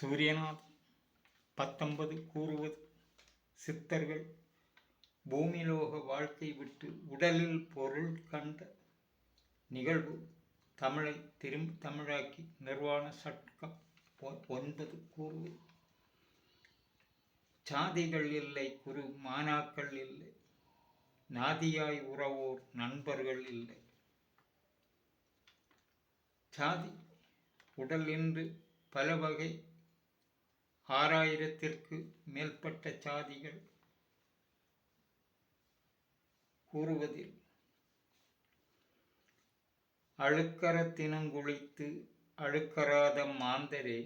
சூரியநாத் பத்தொன்பது கூறுவது சித்தர்கள். பூமிலோக வாழ்க்கை விட்டு உடலில் பொருள் கண்ட நிகழ்வு தமிழை திரும்பி தமிழாக்கி நிர்வாண சட்கம் ஒன்பது கூறுவது. சாதிகள் இல்லை குரு மானாக்கள் இல்லை. நாதியாய் உறவோர் நண்பர்கள் இல்லை. சாதி உடல் என்று பல வகை ஆறாயிரத்திற்கு மேற்பட்ட சாதிகள் கூறுவதில் அழுக்கற தினங்குளித்து அழுக்கறாத மாந்தரே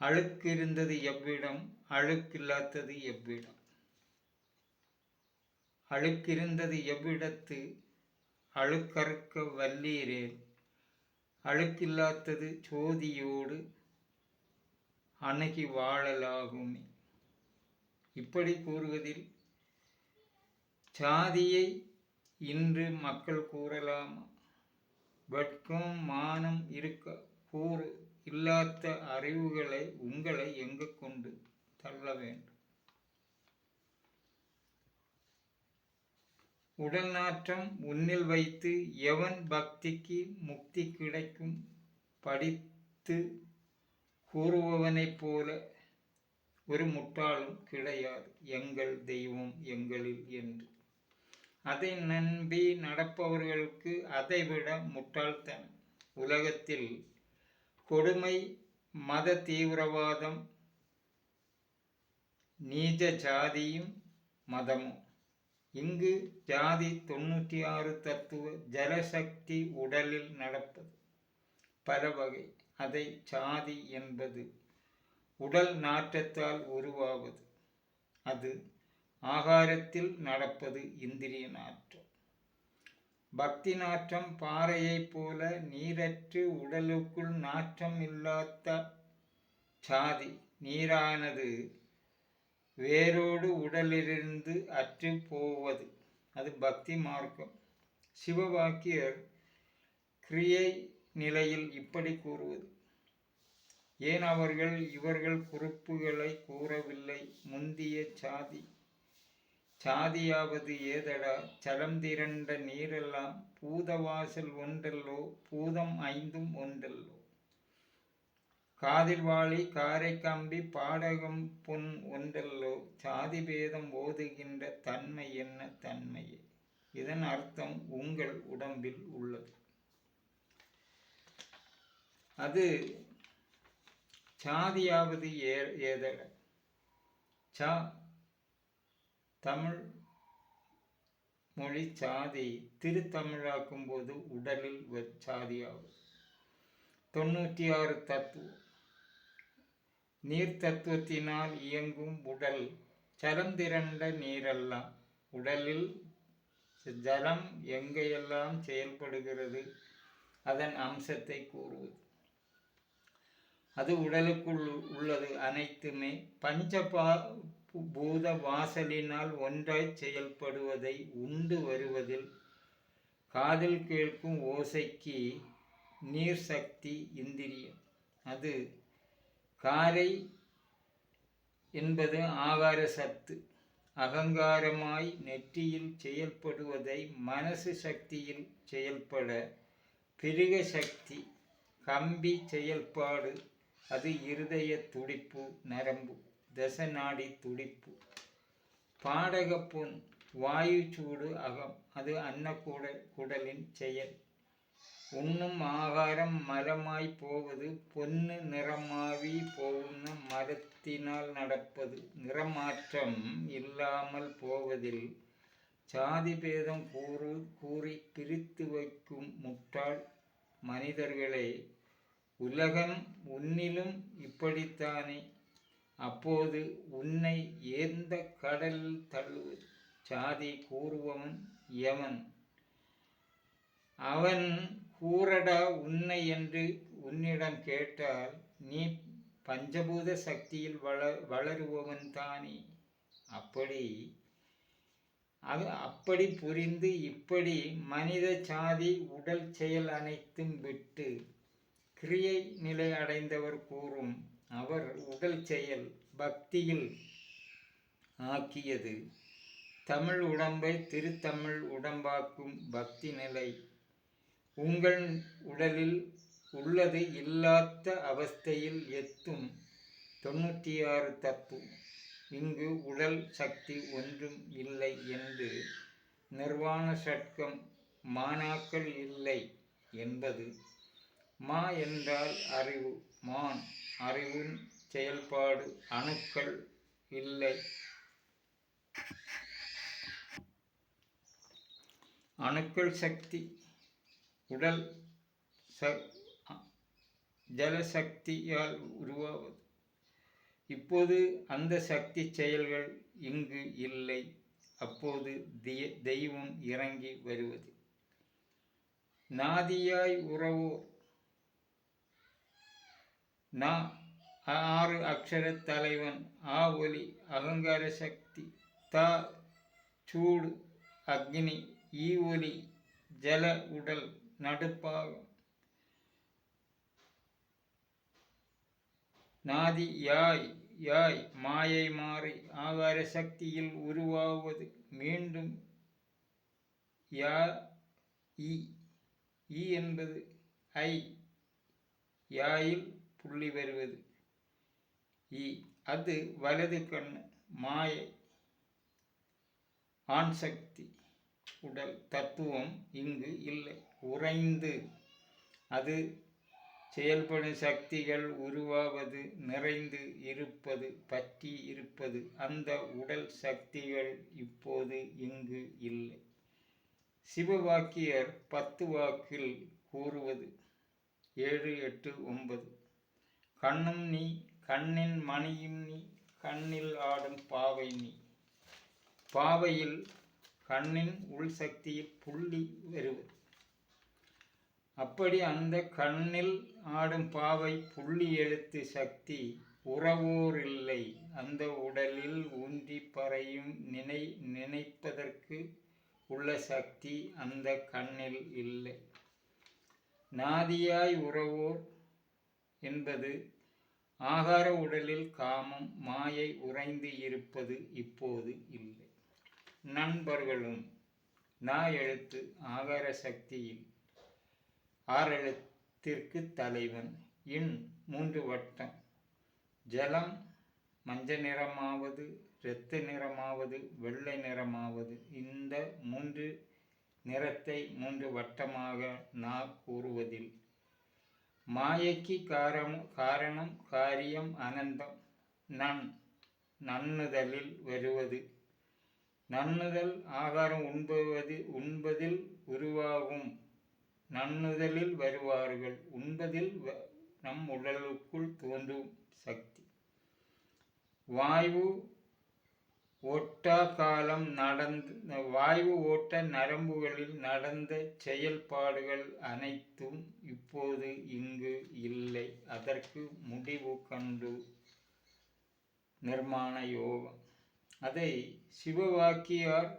அழுக்கிருந்தது எவ்விடம் அழுக்கில்லாத்தது எவ்விடம்? அழுக்கிருந்தது எவ்விடத்து அழுக்கறுக்க வல்லீரேல் அழுக்கில்லாத்தது சோதியோடு அணுகி வாழலாகும் இப்படி கூறுவதில் சாதியை இன்று மக்கள் கூறலாமா? வெட்கம் மானம் இருக்க கூறு இல்லாத அறிவுகளை உங்களை எங்கு கொண்டு தள்ள வேண்டும்? உடல் நாற்றம் உன்னில் வைத்து எவன் பக்திக்கு முக்தி கிடைக்கும்? படித்து கூறுபவனைப் போல ஒரு முட்டாளும் கிடையாது. எங்கள் தெய்வம் எங்களில் என்று. அதை நம்பி நடப்பவர்களுக்கு அதைவிட முட்டாள்தனம். உலகத்தில் கொடுமை மத தீவிரவாதம் நீஜ ஜாதியும் மதமும். இங்கு ஜாதி தொண்ணூற்றி ஆறு தத்துவ ஜலசக்தி உடலில் நடப்பது. பல வகை அதை சாதி என்பது உடல் நாற்றத்தால் உருவாவது. அது ஆகாரத்தில் நடப்பது இந்திரிய நாற்றம். பக்தி நாற்றம் பாறையைப் போல நீரற்று உடலுக்குள் நாற்றம் இல்லாத சாதி நீரானது வேரோடு உடலிலிருந்து அற்று போவது. அது பக்தி மார்க்கம். சிவவாக்கியர் கிரியை நிலையில் இப்படி கூறுவது. ஏன் அவர்கள் இவர்கள் குறிப்புகளை கூறவில்லை? முந்திய சாதி சாதியாவது ஏதடா? சலம் திரண்ட நீரெல்லாம் பூதவாசல் ஒன்றல்லோ? பூதம் ஐந்தும் ஒன்றல்லோ? காதில் வாளி காரை கம்பி பாடகம் பொன் ஒன்றல்லோ? சாதி பேதம் ஓதுகின்ற தன்மை என்ன தன்மையே? இதன் அர்த்தம் உங்கள் உடம்பில் உள்ளது. அது சாதியாவது ஏ ஏதட சா தமிழ் மொழி சாதி திருத்தமிழாக்கும் போது உடலில் வ- சாதியாகும் தொண்ணூற்றி ஆறு தத்துவம் நீர் தத்துவத்தினால் இயங்கும் உடல் சலந்திரண்ட நீரெல்லாம் உடலில் ஜலம் எங்கெல்லாம் செயல்படுகிறது அதன் அம்சத்தை கூறுவது. அது உடலுக்குள் உள்ளது அனைத்துமே பஞ்சபா பூத வாசலினால் ஒன்றாய் செயல்படுவதை உண்டு வருவதில் காதில் கேட்கும் ஓசைக்கு நீர் சக்தி இந்திரியம். அது காரை என்பது ஆகார சத்து. அகங்காரமாய் நெற்றியில் செயல்படுவதை மனசு சக்தியில் செயல்பட பிருக சக்தி கம்பி செயல்பாடு அது இருதய துடிப்பு நரம்பு தசநாடி துடிப்பு. பாடகப்புண் வாயு சூடு அகம் அது அன்னக்கூட குடலின் செயல். உண்ணும் ஆகாரம் மரமாய் போவது பொன்னு நிறமாவி போகுന്ന மரத்தினால் நடப்பது. நிறமாற்றம் இல்லாமல் போவதில் சாதி பேதம் கூறு கூறி பிரித்து வைக்கும் முட்டாள் மனிதர்களே உலகம் உன்னிலும் இப்படித்தானே? அப்போது உன்னை எந்த கடல் தள்ளுவது? சாதி கூறுவன் எவன் அவன் கூறடா உன்னை என்று உன்னிடம் கேட்டால் நீ பஞ்சபூத சக்தியில் வள வளருபவன் தானே. அப்படி அது அப்படி புரிந்து இப்படி மனித சாதி உடல் செயல் அனைத்தும் விட்டு கிரியை நிலை அடைந்தவர் கூறும் அவர் உடல் செயல் பக்தியில் ஆக்கியது. தமிழ் உடம்பை திருத்தமிழ் உடம்பாக்கும் பக்தி நிலை. உங்கள் உடலில் உள்ளது இல்லாத அவஸ்தையில் எத்தும் தொண்ணூற்றி ஆறு தத்துவம் இங்கு உடல் சக்தி ஒன்றும் இல்லை என்று நிர்வாண சட்கம் மாணாக்கள் இல்லை என்பது மா என்றால் அறிவு மான் அறிவின் செயல்பாடு அணுக்கள் இல்லை. அணுக்கள் சக்தி உடல் ச ஜலசக்தியால் உருவாவது. இப்போது அந்த சக்தி செயல்கள் இங்கு இல்லை. அப்போது தெய்வம் இறங்கி வருவது. நாதியாய் உறவோர் நா ஆறு அக்ஷர தலைவன் ஆ ஒலி அகங்கார சக்தி த சூடு அக்னி ஈ ஒலி ஜல உடல் நடுப்பாகம். நாதி யாய் யாய் மாயை மாறி ஆகார சக்தியில் உருவாவது மீண்டும் யா இ இ என்பது ஐ யாயில் புள்ளி வருவது. இ. அது வலது கண் மாயை. ஆண் சக்தி. உடல் தத்துவம் இங்கு இல்லை. உறைந்து. அது செயல்படும் சக்திகள் உருவாவது நிறைந்து இருப்பது பற்றி இருப்பது. அந்த உடல் சக்திகள் இப்போது இங்கு இல்லை. சிவவாக்கியர் பத்து வாக்கில் கூறுவது. ஏழு எட்டு ஒன்பது. கண்ணும் நீ கண்ணின் மணியும் நீ கண்ணில் ஆடும் பாவை நீ. பாவையில் கண்ணின் உள் சக்தியில் புள்ளி வருவது அப்படி அந்த கண்ணில் ஆடும் பாவை புள்ளி எழுத்து சக்தி உறவோர் இல்லை. அந்த உடலில் ஊன்றி பறையும் நினை நினைப்பதற்கு உள்ள சக்தி அந்த கண்ணில் இல்லை. நாதியாய் உறவோர் என்பது ஆகார உடலில் காமம் மாயை உறைந்து இருப்பது இப்போது இல்லை. நண்பர்களும் நா எழுத்து ஆகார சக்தியில் ஆறெழுத்திற்கு தலைவன். இன் மூன்று வட்டம் ஜலம் மஞ்ச நிறமாவது இரத்த நிறமாவது வெள்ளை நிறமாவது. இந்த மூன்று நிறத்தை மூன்று வட்டமாக நா கூறுவதில் மாயைக்கு காரம் காரணம் காரியம் அனந்தம். நன் நன்னுதலில் வருவது. நன்னுதல் ஆகாரம் உண்பது உண்பதில் உருவாகும். நன்னுதலில் வருவார்கள் உண்பதில் நம் உடலுக்குள் தோன்றும் சக்தி. வாயு ஒட்டா காலம் நடந்த வாயு ஓட்ட நரம்புகளில் நடந்த செயல்பாடுகள் அனைத்தும் இப்போது இங்கு இல்லை. அதற்கு முடிவு கண்டு நிர்மாண யோகம். அதை சிவவாக்கியார்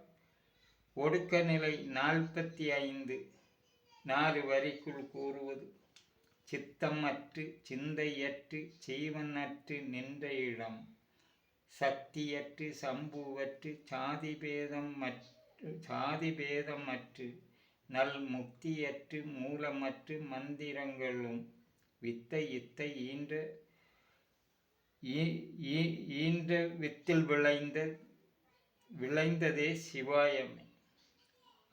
ஒடுக்கநிலை நாற்பத்தி ஐந்து நாலு வரிக்குள் கூறுவது சித்தமற்று சிந்தையற்று சீவனற்று நின்ற இடம் சக்தியற்று சம்புவற்று சாதி பேதம் மற்று சாதி பேதம் அற்று நல் முக்தியற்று மூலமற்று மந்திரங்களும் வித்தை இத்தை ஈன்ற ஈன்ற வித்தில் விளைந்த விளைந்ததே சிவாயமே.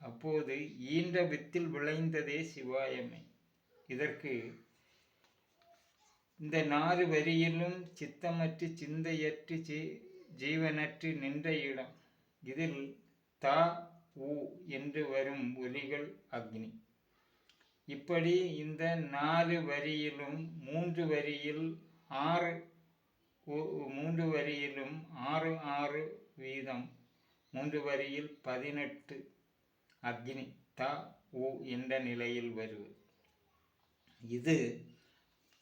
அப்போது ஈன்ற வித்தில் விளைந்ததே சிவாயமே. இதற்கு இந்த நாலு வரியிலும் சித்தமற்று சிந்தையற்று ஜீ ஜீவனற்று நின்ற இடம். இதில் தா உ என்று வரும் ஒலிகள் அக்னி. இப்படி இந்த நாலு வரியிலும் மூன்று வரியில் ஆறு மூன்று வரியிலும் ஆறு ஆறு வீதம் மூன்று வரியில் பதினெட்டு அக்னி த உ என்ற நிலையில் வருவது. இது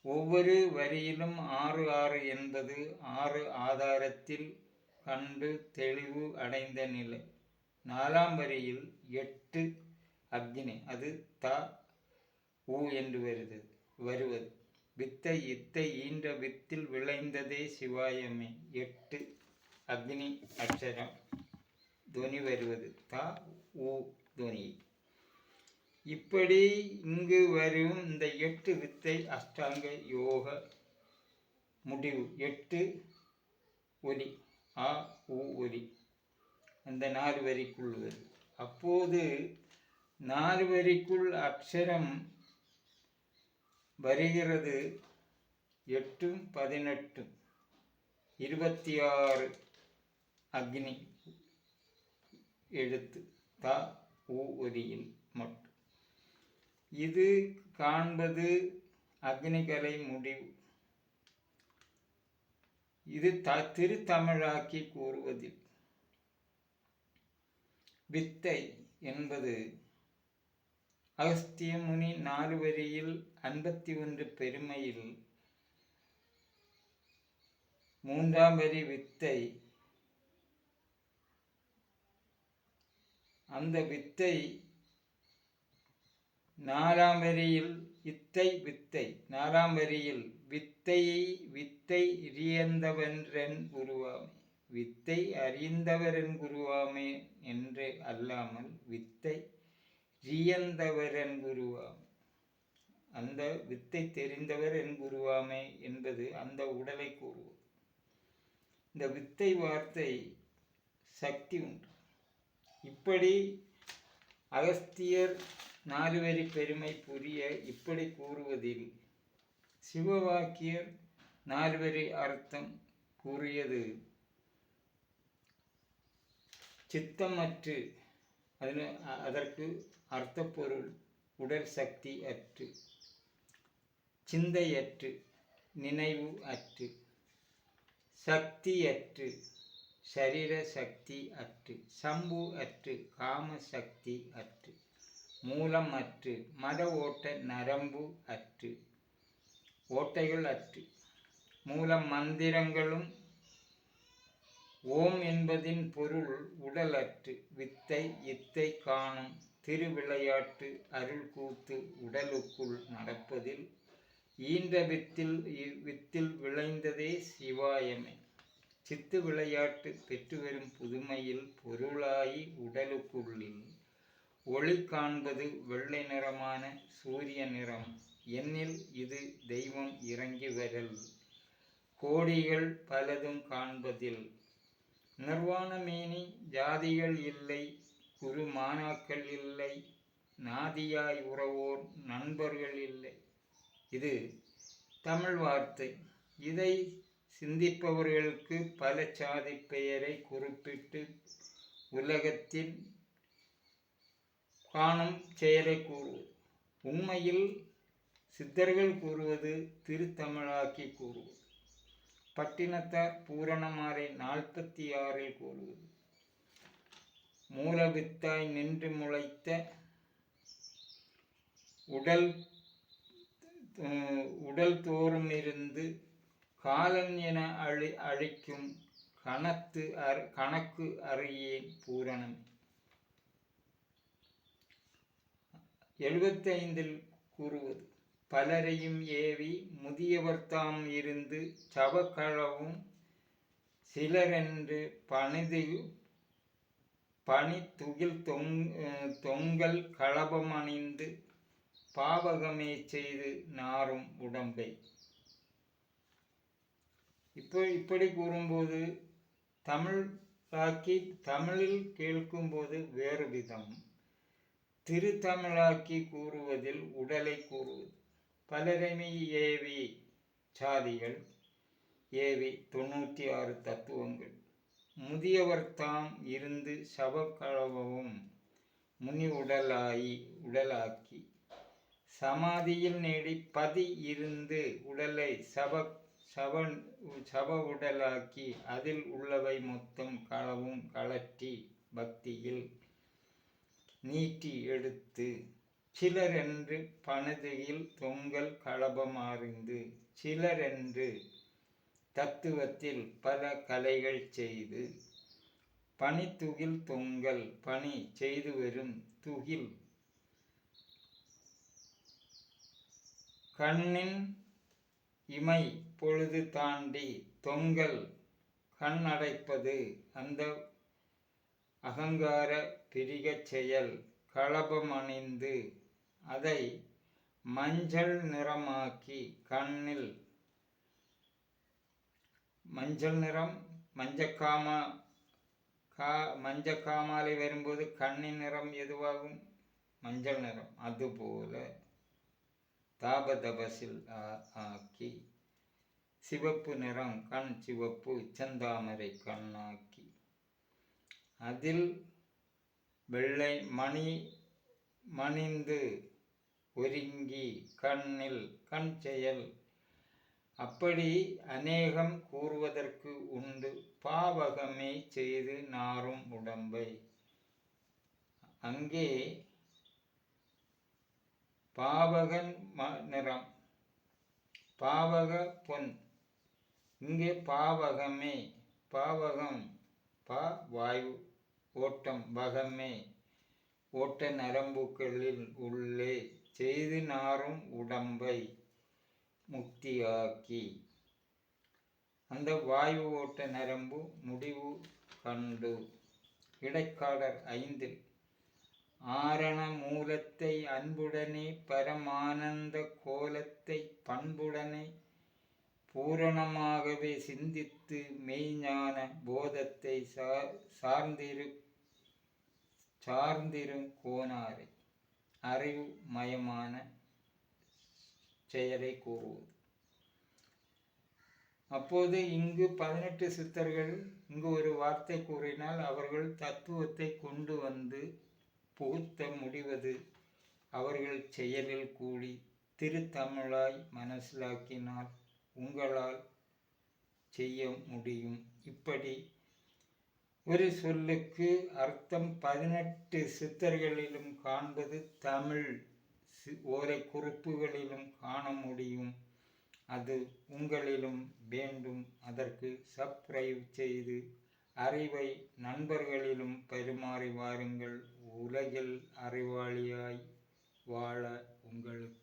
ஒவ்வொரு வரியிலும் ஆறு ஆறு என்பது ஆறு ஆதாரத்தில் கண்டு தெளிவு அடைந்த நிலை. நாலாம் வரியில் எட்டு அக்னி அது த உ என்று வருது வருவது. வித்தை இத்தை ஈன்ற வித்தில் விளைந்ததே சிவாயமே. எட்டு அக்னி அக்ஷரம் துவனி வருவது. த ஊ துவனி இப்படி இங்கு வரும் இந்த எட்டு வித்தை அஷ்டாங்க யோக முடிவு. எட்டு ஒலி. ஆ உ ஒலி. அந்த நாலு வரிக்குள் வரும். அப்போது நாலு வரிக்குள் அக்ஷரம் வருகிறது. எட்டும் பதினெட்டும். இருபத்தி ஆறு அக்னி எழுத்து. த ஊ ஒலியில் மட்டும் இது காண்பது அக்னிகலை முடிவு. இது த திருத்தமிழாக்கி கூறுவதில். வித்தை என்பது அகஸ்திய முனி நாலு வரியில் ஐம்பத்தி ஒன்று பெருமையில். மூன்றாம் வரி வித்தை. அந்த வித்தை நாலாம் வரியில் இத்தை வித்தை நாலாம் வரியில் வித்தையை வித்தை இரியந்தவன்றன் குருவாமே வித்தை அறிந்தவரன் குருவாமே என்று அல்லாமல் வித்தை ரியந்தவரன் குருவாமே அந்த வித்தை தெரிந்தவர் என் குருவாமே என்பது அந்த உடலை கூறுவது. இந்த வித்தை வார்த்தை சக்தி உண்டு. இப்படி அகஸ்தியர் நாலுவரி பெருமை புரிய இப்படி கூறுவதில் சிவவாக்கியர் நாலுவரி அர்த்தம் கூறியது. சித்தமற்று அதில் அதற்கு அர்த்தப்பொருள் உடல் சக்தி அற்று சிந்தையற்று நினைவு அற்று சக்தியற்று சரீர சக்தி அற்று சம்பு அற்று காம சக்தி அற்று. மூலம் அற்று மத ஓட்ட நரம்பு அற்று. ஓட்டைகள் அற்று. மூலம் மந்திரங்களும் ஓம் என்பதின் பொருள் உடலற்று வித்தை இத்தை காணும் திருவிளையாட்டு அருள் கூத்து உடலுக்குள் நடப்பதில் ஈன்ற வித்தில் வித்தில் விளைந்ததே சிவாயமே. சித்து விளையாட்டு பெற்று வரும் புதுமையில் பொருளாயி உடலுக்குள்ளில் ஒளி காண்பது வெள்ளை நிறமான சூரிய நிறம். என்னில் இது தெய்வம் இறங்கி வரல். கோடிகள் பலதும் காண்பதில். நிர்வாணமேனி ஜாதிகள் இல்லை குரு மாணாக்கள் இல்லை நாதியாய் உறவோர் நண்பர்கள் இல்லை. இது தமிழ் வார்த்தை. இதை சிந்திப்பவர்களுக்கு பல சாதி பெயரை குறிப்பிட்டு உலகத்தில் காணும் செயலை கூறுவது உண்மையில் சித்தர்கள் கூறுவது திருத்தமிழாக்கி கூறுவது பட்டினத்தார் பூரணமாரை நாற்பத்தி ஆறில் கூறுவது. மூலவித்தாய் நின்று முளைத்த உடல் உடல் தோறும் இருந்து காலன் என அழி அழிக்கும் கணத்து அர் கணக்கு அறியேன் பூரணம். எழுபத்தைந்தில் கூறுவது. பலரையும் ஏவி முதியவர் தாம் இருந்து சவக்களவும் சிலரென்று பணிது பனி துகில் தொங் தொங்கல் களபம் அணிந்து பாவகமே செய்து நாரும் உடம்பை. இப்போ இப்படி கூறும்போது தமிழ் தாக்கி தமிழில் கேட்கும்போது வேறு விதம். திருத்தமிழாக்கி கூறுவதில் உடலை கூறுவது. பலரமி ஏவி சாதிகள் ஏவி தொண்ணூற்றி ஆறு தத்துவங்கள். முதியவர் தாம் இருந்து சவக்கழவும் முனி உடலாயி உடலாக்கி சமாதியில் நேடி பதி இருந்து உடலை சவ சவ சவ உடலாக்கி அதில் உள்ளவை மொத்தம் களவும் கலற்றி பக்தியில் நீட்டி எடுத்து சிலரென்று பணிதையில் தொங்கல் களபமாறிந்து சிலரென்று தத்துவத்தில் பல கலைகள் செய்து பனித்துகில் தொங்கல் பணி செய்து வரும் துகில் கண்ணின் இமை பொழுது தாண்டி தொங்கல் கண் அடைப்பது அந்த அகங்கார பிரிகச் செயல் களபம் அணிந்து அதை மஞ்சள் நிறமாக்கி கண்ணில் மஞ்சள் நிறம் மஞ்சக்காமா கா மஞ்சக்காமாலை வரும்போது கண்ணின் நிறம் எதுவாகும்? மஞ்சள் நிறம். அதுபோல தாபதபசில் ஆ- ஆக்கி சிவப்பு நிறம் கண் சிவப்பு செந்தாமரை கண்ணாக்கி. அதில் வெள்ளை மணி மணிந்து ஒருங்கி கண்ணில் கண் செயல். அப்படி அநேகம் கூறுவதற்கு உண்டு. பாவகமே செய்து நாரும் உடம்பை. அங்கே பாவகன் ம- நிறம். பாவக பொன். இங்கே பாவகமே. பாவகம் பா வாயு. ஓட்டம் வகமே. ஓட்ட நரம்புகளில் உள்ளே செய்து நாரும் உடம்பை முக்தியாக்கி. அந்த வாயு ஓட்ட நரம்பு முடிவு கண்டு. இடைக்காடர் ஐந்து. ஆரண மூலத்தை அன்புடனே பரமானந்த கோலத்தை பண்புடனே பூரணமாகவே சிந்தித்து மெய்ஞான போதத்தை சார் சார்ந்திரு சார்ந்திரும் கோனாரை. அறிவு மயமான செயலை கூறுவது. அப்போது இங்கு பதினெட்டு சித்தர்கள் இங்கு ஒரு வார்த்தை கூறினால் அவர்கள் தத்துவத்தை கொண்டு வந்து புகுத்த முடிவது அவர்கள் செயலில் கூடி திருத்தமிழாய் மனசிலாக்கினால் உங்களால் செய்ய முடியும். இப்படி ஒரு சொல்லுக்கு அர்த்தம் பதினெட்டு சித்தர்களிலும் காண்பது தமிழ் சி- குறிப்புகளிலும் காண முடியும். அது உங்களிலும் வேண்டும். அதற்கு சப்ஸ்கிரைப் செய்து அறிவை நண்பர்களிலும் பரிமாறி வாருங்கள். உலகில் அறிவாளியாய் வாழ உங்களுக்கு